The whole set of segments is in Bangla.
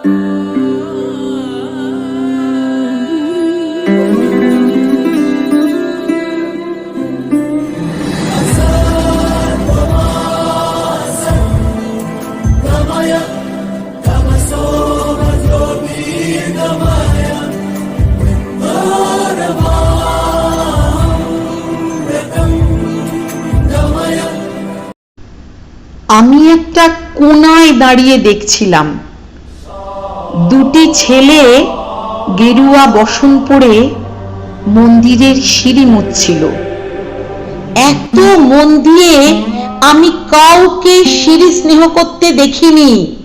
আমি একটা কোনায় দাঁড়িয়ে দেখছিলাম। দুটি ছেলে গেরুয়া বসন পরে মন্দিরের সিঁড়ি মুছছিল এত মন দিয়ে আমি কাউকে সিঁড়ি স্নেহ করতে দেখিনি।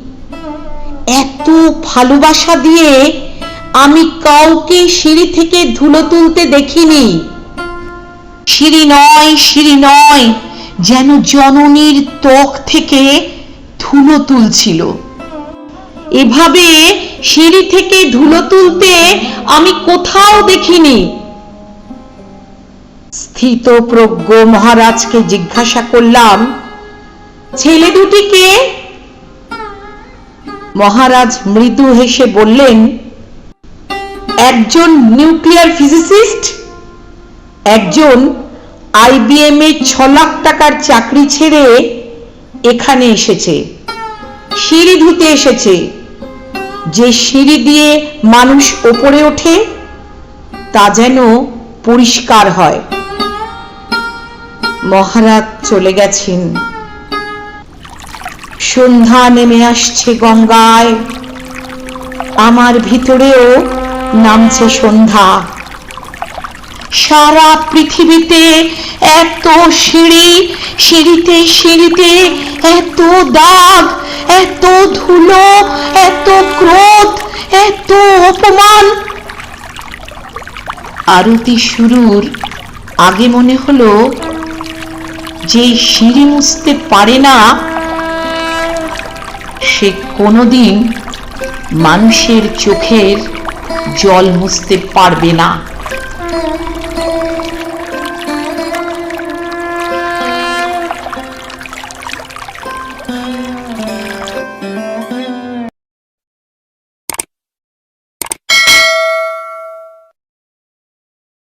এত ভালোবাসা দিয়ে আমি কাউকে সিঁড়ি থেকে ধুলো তুলতে দেখিনি। সিঁড়ি নয় সিঁড়ি নয়, যেন জননীর ত্বক থেকে ধুলো তুলছিল। এভাবে সিঁড়ি থেকে ধুলো তুলতে আমি কোথাও দেখিনি। স্থিত প্রজ্ঞ মহারাজকে জিজ্ঞাসা করলাম, ছেলে দুটিকে মহারাজ মৃদু হেসে বললেন, একজন নিউক্লিয়ার ফিজিসিস্ট, একজন আইবিএম এ ছ লাখ টাকার চাকরি ছেড়ে এখানে এসেছে, সিঁড়ি ধুতে এসেছে। যে সিঁড়ি দিয়ে মানুষ ওপরে ওঠে, তা যেন পরিষ্কার হয়। মহারাজ চলে গেছেন। সন্ধ্যা নেমে আসছে গঙ্গায়। আমার ভিতরেও নামছে সন্ধ্যা। সারা পৃথিবীতে এত সিঁড়ি, সিঁড়িতে সিঁড়িতে এত দাগ এত ধুলো, এত ক্রোধ, এত অপমান। আরতি শুরুর আগে মনে হলো যে সিঁড়ি মুছতে পারে না, সে কোনোদিন মানুষের চোখের জল মুছতে পারবে না।